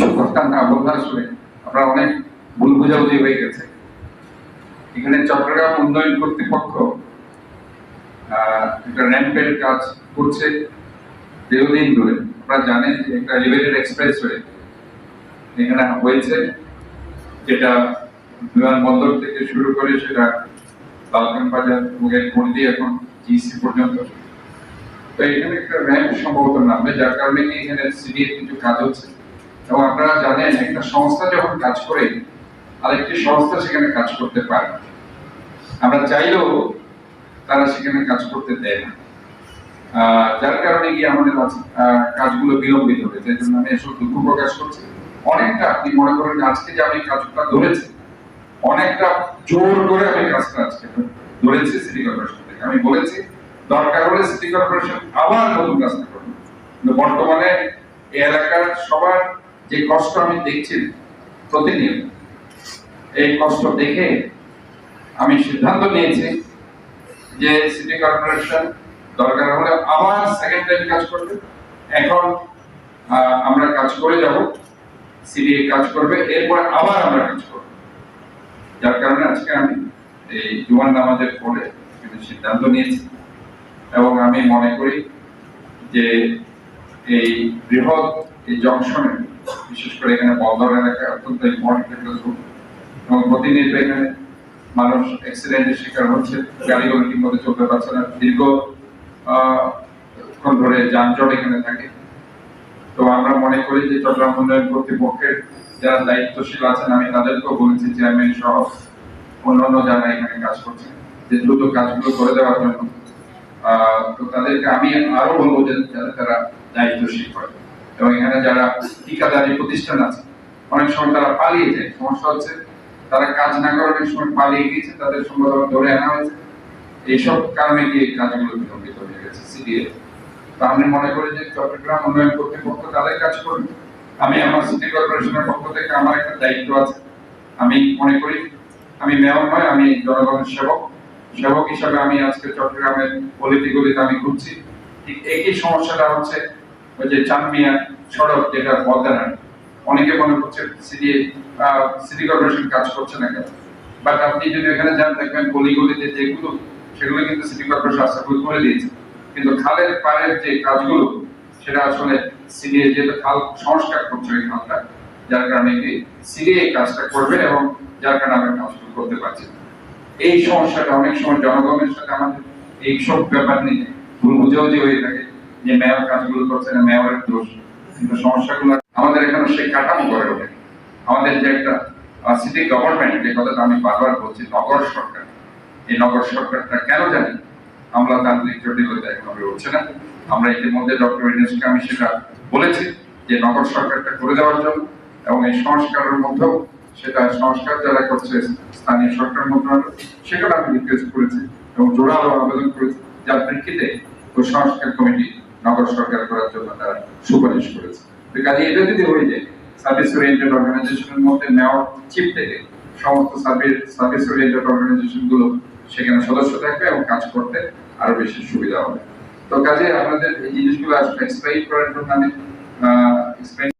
কিছু কথা না বললে আসলে আমরা অনেক ভুল বোঝাবুঝি হয়ে গেছে। এখানে চট্টগ্রাম উন্নয়ন কর্তৃপক্ষ একটা র্যাম্পের কাজ করছে দীর্ঘদিন ধরে। আপনারা জানেন যে একটা এলিভেটেড এক্সপ্রেসওয়ে এখানে হয়েছে, যেটা বিমানবন্দর থেকে শুরু করে সেটা লালখান বাজার মুগের মন্ডি এখন জিসি পর্যন্ত। তো এখানে একটা র্যাম্প সম্ভবত নামবে, যার কারণে এখানে সিডি কিছু কাজ হচ্ছে। এবং আপনারা জানেন একটা সংস্থা যখন কাজ করে, আরেকটি সংস্থা সেখানে কাজ করতে পারে আমরা চাইলেও তারা সেখানে কাজ করতে দেয় না। যার কারণে কি আমাদের কাজগুলো বিলম্বিত হয়েছে এই জন্য আমি এসব দুঃখ প্রকাশ করছি। অনেকটা আপনি মনে করেন আজকে যে আমি কাজটা ধরেছি, অনেকটা জোর করে আমি কাজটা আজকে ধরেছি সিটি কর্পোরেশন থেকে। আমি বলেছি, দরকার হলে সিটি কর্পোরেশন আবার নতুন কাজটা করবে বর্তমানে এলাকার সবার যে কষ্ট আমি দেখছি প্রতিনিয়ত এই কষ্ট দেখে আমি সিদ্ধান্ত নিয়েছি যে সিটি কর্পোরেশন দরকার হলে আবার সেকেন্ড টাইম কাজ করবে। এখন আমরা কাজ করে যাব সিডি কাজ করবে, এরপর আবার আমরা কাজ করব। যার কারণে আজকে আমি এই জুয়ান নামাজের পরে কিন্তু সিদ্ধান্ত নিয়েছি এবং আমি মনে করি যে এই বৃহৎ এই জংশনে বিশেষ করে এখানে বন্দর এলাকায় অত্যন্ত ইম্পর্টেন্ট একটা জোন এবং প্রতিনিয়ত এখানে মানুষ অ্যাক্সিডেন্টের শিকার হচ্ছে, গাড়িগুলো ঠিক মতো চলতে পারছে না। দীর্ঘ ক্ষণ ধরে যানজট এখানে থাকে। তো আমরা মনে করি যে চট্টগ্রাম উন্নয়ন কর্তৃপক্ষের যারা দায়িত্বশীল আছেন, আমি তাদেরকেও বলেছি চেয়ারম্যান সহ অন্যান্য যারা এখানে কাজ করছেন, যে দ্রুত কাজগুলো করে দেওয়ার জন্য। তো তাদেরকে আমি আরও বলব যে যারা তারা দায়িত্বশীল হয়। এবং এখানে যারা ঠিকাদারি প্রতিষ্ঠান আছে, অনেক সময় তারা পালিয়ে যায়। সমস্যা হচ্ছে তারা কাজ না করে অনেক সময় পালিয়ে গিয়েছে, তাদের সম্ভবত ধরে আনা হয়েছে। এইসব কারণে এই কাজগুলো বিলম্বিত হয়ে গেছে সিডিএ তো আমি মনে করি যে চট্টগ্রাম উন্নয়ন কর্তৃপক্ষ তাদের কাজ করবে। আমি আমার সিটি কর্পোরেশনের পক্ষ থেকে আমার একটা দায়িত্ব আছে। আমি মনে করি, আমি মেয়র নয়, আমি জনগণের সেবক। সেবক হিসাবে আমি আজকে চট্টগ্রামের গলিতে গলিতে আমি ঘুরছি ঠিক একই সমস্যাটা হচ্ছে ওই যে সড়ক যেটা অনেকে মনে করছে সিটি সিটি কর্পোরেশন কাজ করছে না কেন বাট আপনি যদি এখানে যান, দেখবেন গলি গলিতে যেগুলো, সেগুলো কিন্তু সিটি কর্পোরেশন আশা করি দিয়েছে। কিন্তু খালের পাড়ের যে কাজগুলো, সেটা আসলে সিডিএ খাল সংস্কার করছে ওই খালটা, যার কারণে সিডিএ কাজটা করবে এবং যার কারণে আমরা কাজগুলো করতে পারছি এই সমস্যাটা অনেক সময় জনগণের সাথে আমাদের এই সব ব্যাপার নিয়ে ভুল বুঝাবুঝি হয়ে থাকে যে মেয়র কাজগুলো করছে না মেয়রের দোষ কিন্তু সমস্যাগুলো আমাদের এখানে সেই কাঠামো করে ওঠে। আমাদের যে একটা সিটি গভর্নমেন্ট যে কথাটা আমি বারবার বলছি, নগর সরকার। এই নগর সরকারটা কেন জানি? আমলাতান্ত্রিক জটিলতা এখনও হচ্ছে না। আমরা ইতিমধ্যে ডক্টর ইউনুসকে আমি সেটা বলেছি যে নগর সরকারটা করে দেওয়ার জন্য এবং এই সংস্কারের মধ্যেও সেটা সংস্কার যারা করছে, স্থানীয় সরকার মন্ত্রণালয় সেখানে আমি রিকোয়েস্ট করেছি এবং জোরালো আবেদন করেছি। যার প্রেক্ষিতে ওই সংস্কার কমিটি নগর সরকার করার জন্য তারা সুপারিশ করেছে। কাজে এটা যদি হয়ে যায় সার্ভিস ওরিয়েন্টেড অর্গানাইজেশনের মধ্যে নেওয়ার চিপ থেকে সমস্ত সার্ভিস সার্ভিস ওরিয়েন্টেড অর্গানাইজেশনগুলো সেখানে সদস্য থাকবে এবং কাজ করতে আরও বেশি সুবিধা হবে। তো কাজে আপনাদের এই জিনিসগুলো আসলে এক্সপ্লেইন করার জন্য আমি এক্সপ্লেইন